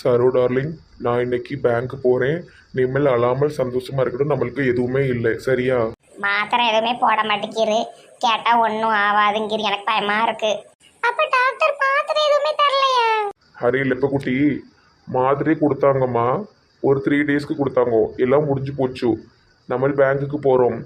Saro darling நான் இன்னைக்கு bank போகிறேன் நிம்மல் அழாமல் சந்தோஷமா இருக்கட்டும். நம்மளுக்கு எதுவுமே இல்லை. சரியா? மாத்திரை எதுவுமே போட மாட்டேங்கிரு கேட்டா ஒன்றும் ஆகாதுங்கிற எனக்கு பயமா இருக்கு. அப்ப டாக்டர் மாத்திரை எதுவுமே தரலையா? ஹரி லெப்பக்குட்டி மாதிரி கொடுத்தாங்கம்மா. ஒரு த்ரீ டேஸ்க்கு கொடுத்தாங்க. எல்லாம் முடிஞ்சு போச்சு. நம்ம பேங்க்குக்கு போகிறோம்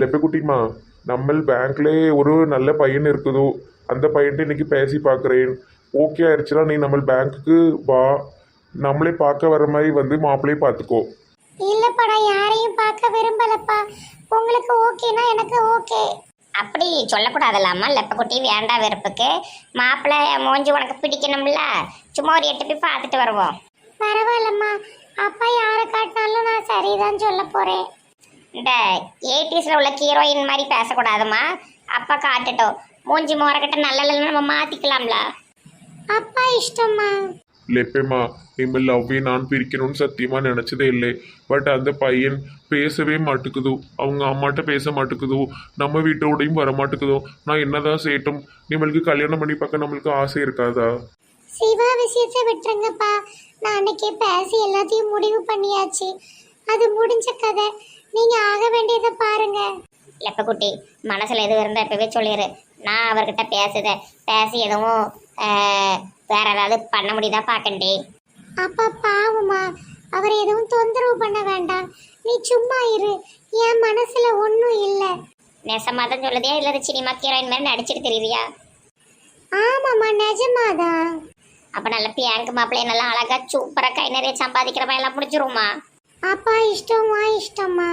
லெப்பக்குட்டிம்மா நம்ம பேங்க்ல ஒரு நல்ல பையன் இருக்குதோ. அந்த பையன்ட்டு இன்னைக்கு பேசி பார்க்குறேன். ஓகே ஆயிடுச்சுன்னா நீ நம்ம பேங்க்குக்கு வா. நம்மளே பார்க்க வர மாதிரி வந்து மாப்பிள்ளையே பார்த்துக்கோ. இல்லப்பா நான் யாரையும் பார்க்க விரும்பலப்பா. உங்களுக்கு ஓகேனா எனக்கு ஓகே. அப்படி சொல்லக்கூடாதுல்லாமா லெப்பக்குட்டி வேண்டாம் வெறுப்புக்கு. மாப்பிள்ளை மூஞ்சி உனக்கு பிடிக்கணும்ல? சும்மா ஒரு எட்டு போய் பார்த்துட்டு வருவோம். பரவாயில்லம்மா. அப்பா யாரை காட்டினாலும் நான் சரிதான் சொல்ல போறேன். இந்த எயிட்டிஸில் உள்ள ஹீரோயின் மாதிரி பேசக்கூடாதும்மா அப்பா காட்டுட்டோம். மூஞ்சி மோரக்கிட்ட நல்ல நம்ம மாற்றிக்கலாம்ல அப்பா இஷ்டம்மா லெப்பேம்மா இனிமேல் லவ்வே நான் பிரிக்கணும்னு சத்தியமாக நினச்சதே இல்லை. பட் அந்த பையன் பேசவே மாட்டுக்குதோ. அவங்க அம்மாட்ட பேச மாட்டுக்குதோ. நம்ம வீட்டோடையும் வர மாட்டுக்குதோ. நான் என்னதான் செய்யட்டும்? நம்மளுக்கு கல்யாணம் பண்ணி பார்க்க நம்மளுக்கு ஆசை இருக்காதா? சிவா விஷயத்தை விட்டுருங்கப்பா. நான் அன்னைக்கே பேசி எல்லாத்தையும் முடிவு பண்ணியாச்சு. அது முடிஞ்ச கதை. நீங்க ஆக வேண்டியதை பாருங்க. லெப்பக்குட்டி மனசுல எதுவும் இருந்தா இப்பவே சொல்லிடு நான் அவர்கிட்ட பேசுதேன் பேசி எதுவும் வேற ஏதாவது பண்ண முடியுதா பாக்கண்டே? அப்பா பாவமா. அவர் எதுவும் தொந்தரவு பண்ண வேண்டாம். நீ சும்மா இரு. என் மனசுல ஒன்றும் இல்லை. நெசமா தான் சொல்லுதே இல்லை சினிமா ஹீரோயின் மாதிரி நடிச்சிட்டு தெரியுறியா ஆமாம்மா நிஜமாதான். அப்ப நல்ல பியாங்க் மாப்பிள்ளைய நல்லா அழகா சூப்பரா கை நிறைய சம்பாதிக்கிற மாதிரி எல்லாம் முடிச்சிருமா அப்பா இஷ்டமா இஷ்டமா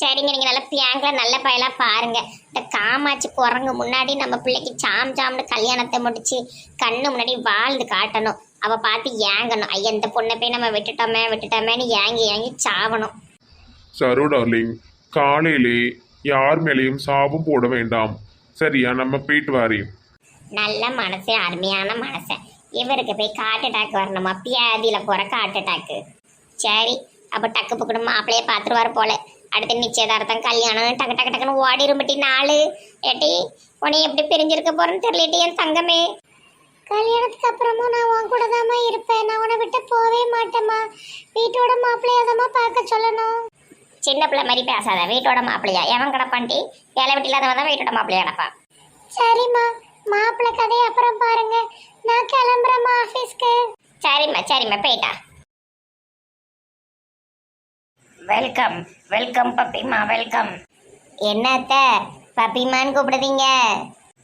சரிங்க நீங்க நல்ல பியாங்க்ல நல்ல பயலா பாருங்க. இந்த காமாட்சி குரங்கு முன்னாடி நம்ம பிள்ளைக்கு சாம் சாம்னு கல்யாணத்தை முடிச்சு கண்ணு முன்னாடி வாழ்ந்து காட்டணும். அவ பார்த்து ஏங்கணும். ஐயா இந்த பொண்ணை போய் நம்ம விட்டுட்டோமே விட்டுட்டோமேன்னு ஏங்கி ஏங்கி சாவணும். சரோ டார்லிங் காலையிலே யார் மேலேயும் சாபம் போட வேண்டாம். சரியா நம்ம போயிட்டு வாரேன் நல்ல மனசு அருமையான மனசு. இவருக்கு போய் காட்டு அட்டாக் வரணுமா? பியாதியில போற காட்டு அட்டாக்கு சரி அப்ப டக்கு புக்கணும் மாப்பிளைய பாத்துருவாரு போல. அடுத்து நிச்சயதார்த்தம் கல்யாணம் டக்கு டக்கு டக்குன்னு ஓடிரும்பட்டி நாலு ஏட்டி உன்னை எப்படி பிரிஞ்சிருக்க போறேன்னு தெரியலட்டி என் தங்கமே. கல்யாணத்துக்கு அப்புறமும் நான் உன் கூட தாம்மா இருப்பேன். நான் உன்னை விட்டு போவே மாட்டேம்மா. வீட்டோட மாப்பிள்ளையாதம்மா பார்க்க சொல்லணும். சின்ன பிள்ளை மாதிரி பேசாத வீட்டோட மாப்பிள்ளையா? எவன் கிடப்பான்ட்டி? வேலை விட்டு இல்லாதவன் தான் வீட்டோட மாப்பிள்ளையா கிடப்பான். சரிம்மா மாப்பிள்ளை கதையை அப்புறம் பாருங்க. நான் கிளம்புறேம்மா ஆஃபீஸ்க்கு. சரிம்மா சரிம்மா போயிட்டா. வெல்கம் வெல்கம் பப்பிமா வெல்கம். என்னத்த பப்பிமான்னு கூப்பிடுதீங்க.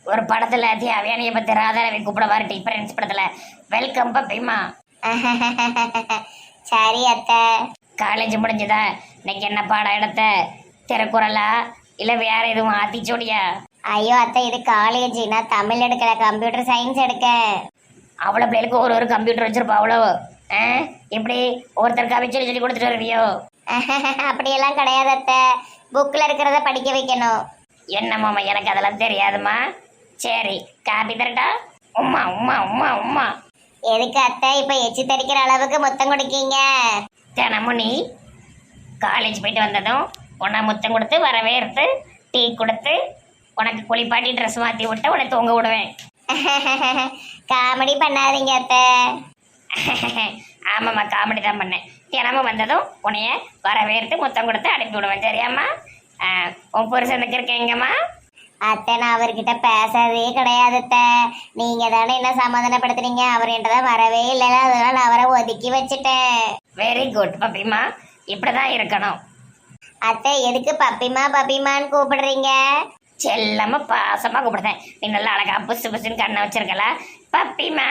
ஒரு படத்துல தேவையான பத்தி ராதாரவி கூப்பிடுவாரு டிஃபரன்ஸ் படத்துல. வெல்கம் பப்பிமா சரி அத்தை. காலேஜ் முடிஞ்சதா? இன்னைக்கு என்ன பாடம் எடுத்த? திருக்குறளா? இல்ல வேற எதுவும் ஆத்திச்சோடியா? ஐயோ அத்தை இது காலேஜ் நான் தமிழ் எடுக்கல கம்ப்யூட்டர் சயின்ஸ் எடுக்க. அவ்வளோ பிள்ளைகளுக்கு ஒரு ஒரு கம்ப்யூட்டர் வச்சிருப்பா அவ்வளோ ஆ? இப்படி ஒருத்தருக்கு அவிச்சு சொல்லி கொடுத்துட்டு வருவியோ? அப்படியெல்லாம் கிடையாது அத்தை. புக்கில் இருக்கிறத படிக்க வைக்கணும். என்னம்மா எனக்கு அதெல்லாம் தெரியாதுமா சரி காப்பி தரட்டா? உம்மா உம்மா உம்மா உம்மா. எதுக்கு அத்தை? இப்போ எச்சி தரிக்கிற அளவுக்கு மொத்தம் கொடுக்கீங்க. தினமும் நீ காலேஜ் போயிட்டு வந்ததும் உன்னை முத்தம் கொடுத்து வரவேற்று டீ கொடுத்து உனக்கு குளிப்பாட்டி ட்ரெஸ் மாற்றி விட்டு உன்னை தூங்க விடுவேன். காமெடி பண்ணாதீங்க அத்தை. ஆமாம்மா காமெடி தான் பண்ணேன். தினமும் வந்ததும் உன்னைய வரவேற்று முத்தம் கொடுத்து அனுப்பி விடுவேன் சரியாம்மா? உன் புருஷனுக்கு இருக்கேங்கம்மா அத்தை நான் அவர்கிட்ட பேசுறதே கிடையாது அத்தை. நீங்க தானே என்ன சமாதானப்படுத்துறீங்க அவர் தான் வரவே இல்லைல்ல அதனால நான் அவரை ஒதுக்கி வச்சுட்டேன். வெரி குட் பப்பிமா இப்படிதான் இருக்கணும். அத்தை எதுக்கு பப்பிமா பப்பிமான்னு கூப்பிடுறீங்க? செல்லமா பாசமா கூப்பிடுறேன் நீ நல்லா அழகா புசு புசுன்னு கண்ணை வச்சிருக்கல. பப்பிமா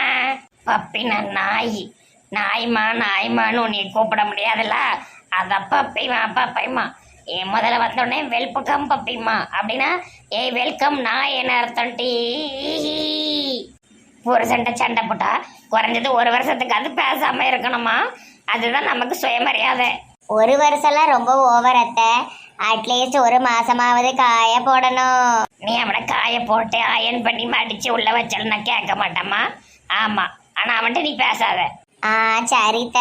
பப்பினா நாய். நாய்மா நாய்மான்னு உன்னை கூப்பிட முடியாதுல்ல? அத பப்பிமா பப்பிமா என் முதல்ல வந்தோடனே வெல்பக்கம் பப்பிமா அப்படின்னா ஏய் வெல்கம் நான் என்ன அர்த்தம் டீ. புருஷன்ட்ட சண்டை போட்டா குறைஞ்சது ஒரு வருஷத்துக்கு அது பேசாம இருக்கணுமா? அதுதான் நமக்கு சுயமரியாதை. ஒரு வருஷம்லாம் ரொம்ப ஓவர் அத்தை. அட்லீஸ்ட் ஒரு மாசமாவது காய போடணும். நீ அவனை காய போட்டு அயன் பண்ணி மடிச்சு உள்ள வச்சாலும் நான் கேட்க மாட்டேம்மா. ஆமா ஆனா அவன்கிட்ட நீ பேசாத. ஆ சரித்த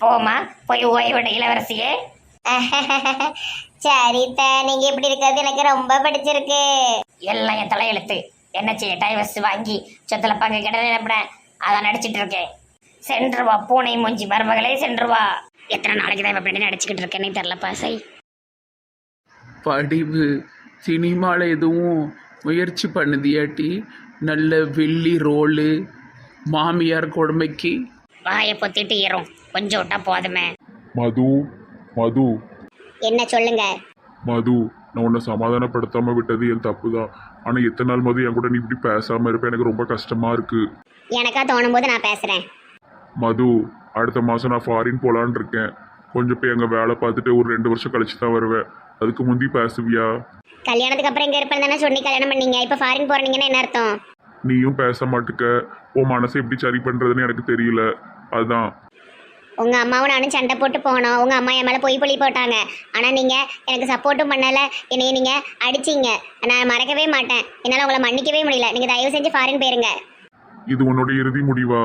போமா போய் ஓய்விட இளவரசியே. சரித்த நீங்க இப்படி இருக்கிறது எனக்கு ரொம்ப பிடிச்சிருக்கு. எல்லாம் என் தலையெழுத்து. என்ன செய்ய டைவர்ஸ் வாங்கி சொத்துல பங்கு கிட்ட நினைப்பேன் அதான் நடிச்சிட்டு இருக்கேன். சென்று வா பூனை மூஞ்சி மருமகளே சென்று வா. எத்தனை நாளைக்கு தான் இப்படி நடிச்சுக்கிட்டு இருக்கேன்னு தெரிலப்பா சை படிவு. சினிமாவில் எதுவும் முயற்சி பண்ணுதியாட்டி. நல்ல வெள்ளி ரோலு. மாமியார் கொடுமைக்கு வாயை பொத்திட்டு ஏறும். கொஞ்சம் விட்டா போதுமே. மது மது. என்ன சொல்லுங்க? மது நான் உன்னை சமாதானப்படுத்தாம விட்டது என் தப்பு தான் ஆனால் எத்தனை நாள் மது என் கூட நீ இப்படி பேசாமல் இருப்ப? எனக்கு ரொம்ப கஷ்டமா இருக்கு. எனக்கா தோணும் போது நான் பேசுறேன். மது அடுத்த மாதம் நான் ஃபாரின் போகலான்னு இருக்கேன். கொஞ்சம் போய் அங்கே வேலை பார்த்துட்டு ஒரு ரெண்டு வருஷம் கழிச்சு தான் வருவேன். அதுக்கு முந்தி பேசுவியா? கல்யாணத்துக்கு அப்புறம் இங்க இருப்பேன் தானே சொல்லி கல்யாணம் பண்ணீங்க. இப்ப ஃபாரின் போறீங்கன்னா என்ன அர்த்தம்? நீயும் பேச மாட்டுக்க. உன் மனசை எப்படி சரி பண்ணுறதுன்னு எனக்கு தெரியல. அதுதான் உங்க அம்மாவும் நானும் சண்டை போட்டு போனோம். உங்க அம்மா என் மேல பொய் பொழி போட்டாங்க. ஆனா நீங்க எனக்கு சப்போர்ட்டும் பண்ணல. என்னைய நீங்க அடிச்சீங்க. நான் மறக்கவே மாட்டேன். என்னால உங்களை மன்னிக்கவே முடியல. நீங்க தயவு செஞ்சு ஃபாரின் போயிருங்க. இது உன்னோட இறுதி முடிவா?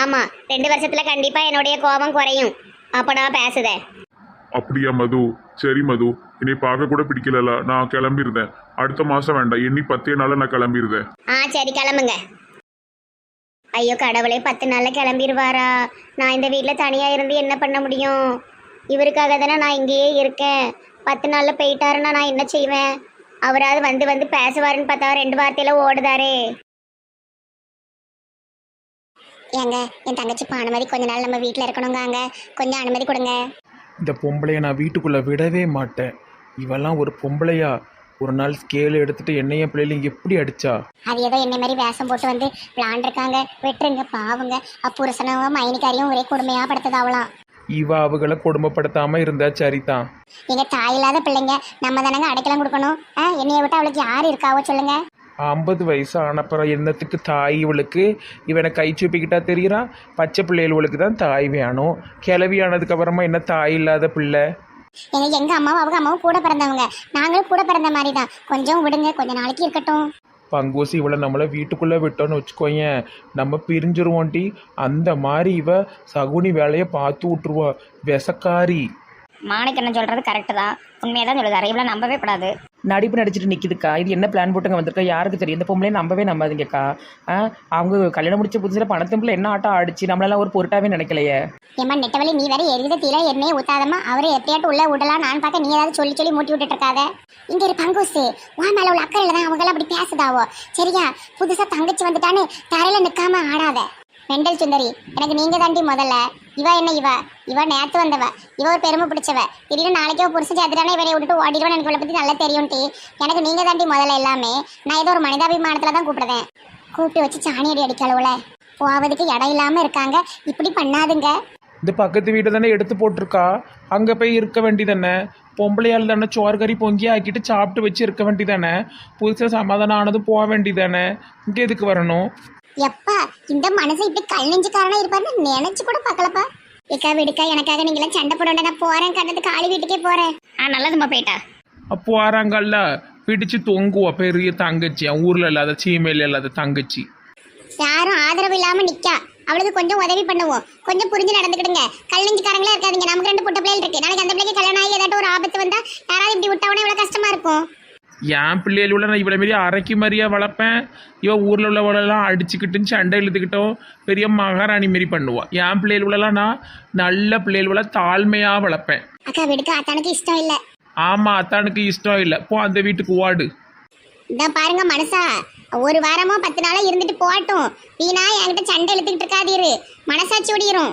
ஆமா. ரெண்டு வருஷத்துல கண்டிப்பா என்னுடைய கோபம் குறையும். அப்ப நான் பேசுதேன் அப்படியா மது? சரி மது. என்னை பார்க்க கூட பிடிக்கலல. நான் கிளம்பிருந்தேன். அடுத்த மாதம் வேண்டாம். எண்ணி பத்தே நாளில் நான் கிளம்பிருந்தேன். ஆ சரி கிளம்புங்க. ஐயோ கடவுளே பத்து நாளில் கிளம்பிடுவாரா நான் இந்த வீட்டில் தனியாக இருந்து என்ன பண்ண முடியும்? இவருக்காக தானே நான் இங்கேயே இருக்கேன். பத்து நாளில் போயிட்டாருன்னா நான் என்ன செய்வேன்? அவராவது வந்து வந்து பேசுவாருன்னு பார்த்தா ரெண்டு வார்த்தையில் ஓடுதாரே. ஏங்க என் தங்கச்சி இப்போ அனுமதி கொஞ்ச நாள் நம்ம வீட்டில் இருக்கணுங்காங்க. கொஞ்சம் அனுமதி கொடுங்க. இந்த பொம்பளைய நான் வீட்டுக்குள்ளே விடவே மாட்டேன். இவெல்லாம் ஒரு பொம்பளையா? ஒரு நாள் ஸ்கேல் எடுத்துட்டு என்னைய பிள்ளைங்க எப்படி அடிச்சா? அது ஏதோ என்ன மாதிரி வேஷம் போட்டு வந்து விளாண்டுருக்காங்க வெட்டுருங்க பாவுங்க. அப்புருஷனவும் மைனிக்காரியும் ஒரே கொடுமையா படுத்ததாவலாம். இவ அவகளை கொடுமைப்படுத்தாம இருந்தா சரிதான் எங்க தாய் இல்லாத பிள்ளைங்க நம்ம தானங்க அடைக்கலம் கொடுக்கணும்? ஆ, என்னைய விட்டு அவளுக்கு யார் இருக்காவோ சொல்லுங்க. ஐம்பது வயசு ஆனப்புறம் என்னத்துக்கு தாய் இவளுக்கு? இவனை கை சூப்பிக்கிட்டா தெரியுறா? பச்சை பிள்ளைகளுக்கு தான் தாய் வேணும். கிளவி ஆனதுக்கு அப்புறமா என்ன தாய் இல்லாத பிள்ளை? எங்க எங்க அம்மாவும் அவங்க அம்மாவும் கூட பிறந்தவங்க. நாங்களும் கூட பிறந்த மாதிரி தான் கொஞ்சம் விடுங்க கொஞ்ச நாளைக்கு இருக்கட்டும். பங்கூசி இவளை நம்மளை வீட்டுக்குள்ளே விட்டோன்னு வச்சுக்கோயேன். நம்ம பிரிஞ்சிருவோண்டி. அந்த மாதிரி இவ சகுனி வேலையை பார்த்து விட்ருவா விசக்காரி மாணிக்கண்ணன் சொல்றது கரெக்டு தான். உண்மையை தான் சொல்லுது அறிவுல நம்பவே கூடாது. நடிப்பு நடிச்சிட்டு நிற்கிதுக்கா இது என்ன பிளான் போட்டுங்க வந்திருக்கா? யாருக்கு தெரியும்? இந்த பொம்பளையும் நம்பவே நம்பாதீங்கக்கா. ஆ? அவங்க கல்யாணம் முடிச்ச புதுசில் பணத்தும்பில் என்ன ஆட்டம் ஆடிச்சு? நம்மளெல்லாம் ஒரு பொருட்டாவே நினைக்கலையே. ஏமா நெட்டவழி நீ வேற எரித தீல என்னையே ஊத்தாதம்மா. அவரை எப்படியாட்டு உள்ள விடலாம் நான் பார்க்க நீ ஏதாவது சொல்லி சொல்லி மூட்டி விட்டுட்டு இருக்காத இங்க இரு பங்குசு. உன் மேல உள்ள அக்கறையில தான் அவங்க அப்படி பேசுதாவோ. சரியா? புதுசா தங்கச்சி வந்துட்டான்னு தரையில நிக்காம ஆடாத. மெண்டல் சுந்தரி எனக்கு நீங்க தாண்டி முதல்ல. இவ என்ன இவ? இவ நேத்து வந்தவ. இவ ஒரு பெருமை பிடிச்சவ. திடீர்னு நாளைக்கே ஒரு புருஷன் சேர்த்துட்டானே இவரை விட்டுட்டு ஓடிடுவான்னு எனக்கு இவளை பத்தி நல்லா தெரியும்டி. எனக்கு நீங்க தாண்டி முதல்ல எல்லாமே. நான் ஏதோ ஒரு மனிதாபிமானத்துல தான் கூப்பிடுவேன் கூப்பிட்டு வச்சு சாணி அடி அடிக்கலவுல போவதுக்கு இடம் இல்லாம இருக்காங்க. இப்படி பண்ணாதுங்க. இந்த பக்கத்து வீட்டை தானே எடுத்து போட்டிருக்கா? அங்கே போய் இருக்க வேண்டியதானே? பொம்பளையால் தானே சோறு கறி பொங்கி ஆக்கிட்டு சாப்பிட்டு வச்சு இருக்க வேண்டியதானே? புதுசாக சமாதானம் ஆனது போக வேண்டியதானே? இங்கே எதுக்கு வரணும்? எப்பா இந்த மனசை இப்படி கல் நெஞ்சுக்காரனா இருப்பாருன்னு நினைச்சு கூட பார்க்கலப்பா. இக்கா விடுக்கா எனக்காக நீங்களாம் சண்டை போட நான் போறேன் கண்டது காளி வீட்டுக்கே போறேன். ஆ நல்லதும்மா போயிட்டா. அப்போ வராங்கல்ல பிடிச்சு தொங்குவா பெரிய தங்கச்சி. அவன் ஊரில் இல்லாத சீமையில் இல்லாத தங்கச்சி. யாரும் ஆதரவு இல்லாம நிக்கா. அவளுக்கு கொஞ்சம் உதவி பண்ணுவோம். கொஞ்சம் புரிஞ்சு நடந்துக்கிடுங்க. கல் நெஞ்சுக்காரங்களே இருக்காதீங்க. நமக்கு ரெண்டு பொட்ட பிள்ளைகள் இருக்கு. நாளைக்கு அந்த பிள்ளைக்கு கல்யாணம் ஆகி ஏதாட்டும் ஒரு ஆபத்து வந்தா யாராவது இப்படி விட்டவனே இவ்வளவு கஷ்டமா இருக்கும். என் பிள்ளைகள் உள்ள நான் இவ்வளோ மாரி அரைக்கி மாதிரியா வளர்ப்பேன். இவன் ஊரில் உள்ளவளெல்லாம் அடிச்சுக்கிட்டு சண்டை இழுத்துக்கிட்டோம் பெரிய மகாராணி மாரி பண்ணுவான் என் பிள்ளைகள் உள்ளலாம் நான் நல்ல பிள்ளைகள் உள்ள தாழ்மையாக வளர்ப்பேன். அக்கா விடுக்கா அத்தானுக்கு இஷ்டம் இல்ல. ஆமாம் அத்தானுக்கு இஷ்டம் இல்லை. போ அந்த வீட்டுக்கு ஓடு. இந்த பாருங்க மனசா. ஒரு வாரமா பத்து நாளா இருந்துட்டு போகட்டும். வீணா என்கிட்ட சண்டை இழுத்துக்கிட்டு இருக்காதீரு. மனசாட்சி ஒடிரும்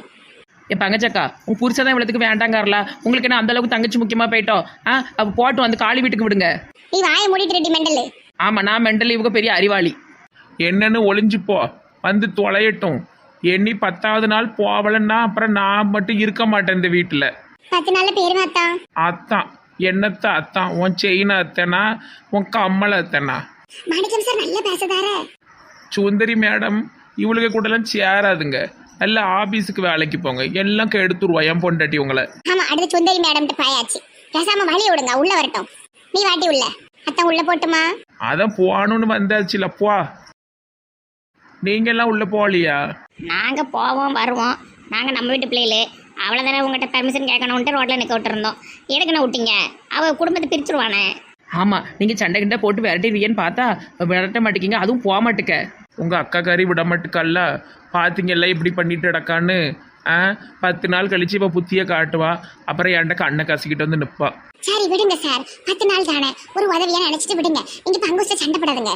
என் பங்கச்சக்கா உங்க புருஷன் தான் இவ்வளோத்துக்கு வேண்டாங்காரல. உங்களுக்கு என்ன அந்த அளவுக்கு தங்கச்சி முக்கியமாக போயிட்டோம்? ஆ அப்போ போட்டும் அந்த காளி வீட்டுக்கு விடுங்க. நீ வாயை மூடிட்டு ரெடி மெண்டலு. ஆமாம் நான் மெண்டல் இவங்க பெரிய அறிவாளி. என்னன்னு ஒளிஞ்சு போ. வந்து தொலையட்டும். எண்ணி பத்தாவது நாள் போவலன்னா அப்புறம் நான் மட்டும் இருக்க மாட்டேன் இந்த வீட்டில். பத்து நாள்ல பேருமா அத்தான் அத்தான் என்னத்த அத்தான் உன் செயின் அத்தனா? உன் கம்மல் அத்தனா? மாணிக்கம் சார் நல்லா பேசுதாரே. சுந்தரி மேடம் இவளுக்கு கூடலாம் சேராதுங்க. நல்ல ஆபீஸுக்கு வேலைக்கு போங்க. எல்லாம் கெடுத்துருவா என் பொண்டாட்டி உங்களை. ஆமா அடுத்து சுந்தரி மேடம் பாயாச்சு. பேசாம வழி விடுங்க உள்ள வரட்டும். நீ வாட்டி உள்ள. அத்தான் உள்ள போட்டுமா? அதான் போகணும்னு வந்தாச்சுல போ. நீங்கெல்லாம் உள்ள போகலையா? நாங்க போவோம் வருவோம். நாங்க நம்ம வீட்டு பிள்ளைகளு. அவ்வளோதானே உங்கள்கிட்ட பெர்மிஷன் கேட்கணுன்ட்டு ரோட்டில் நிற்க விட்டுருந்தோம். எதுக்குன்னு விட்டீங்க அவ குடும்பத்தை பிரிச்சுருவானே. ஆமாம் நீங்கள் சண்டை கிண்டை போட்டு விரட்டிடுவீங்கன்னு பார்த்தா விரட்ட மாட்டேங்கிங்க அதுவும் போக மாட்டுக்க. உங்கள் அக்காக்காரி விட மாட்டுக்கல்ல பார்த்தீங்கல்ல இப்படி பண்ணிட்டு கிடக்கான்னு ஆ? பத்து நாள் கழிச்சு இப்போ புத்தியை காட்டுவா. அப்புறம் என்கிட்ட கண்ணை கசிக்கிட்டு வந்து நிற்பா சரி விடுங்க சார். பத்து நாள் தானே. ஒரு உதவியா நினைச்சிட்டு விடுங்க. நீங்க பங்குச்ச சண்டை போடாதுங்க.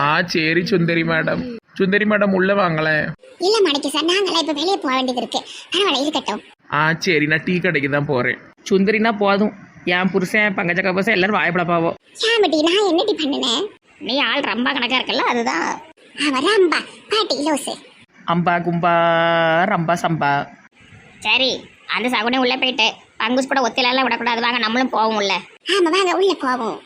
ஆ சரி சுந்தரி மேடம். சுந்தரி மேடம் உள்ளே வாங்களேன். இல்ல மாணிக்க சார். நாங்களாம் இப்ப வெளியே போக வேண்டியது இருக்கு. பரவாயில்ல இருக்கட்டும். ஆ சரி நான் டீ கடைக்கு தான் போகிறேன் சுந்தரினா போதும். என் புருஷன் பங்கஜ கபசம் எல்லாரும் வாயப்படப்பாவோ சாமட்டி நான் என்னடி பண்ணினேன் நீ ஆள் ரொம்ப கணக்காக இருக்கல்ல அதுதான். அவர் அம்பா பாட்டி லோசு. அம்பா கும்பா ரம்பா சம்பா. சரி அந்த சகுனே உள்ளே போயிட்டு பங்குஸ் கூட ஒத்திலாம் விடக்கூடாது. வாங்க நம்மளும் போவோம் உள்ள. ஆமா வாங்க உள்ள போவோம்.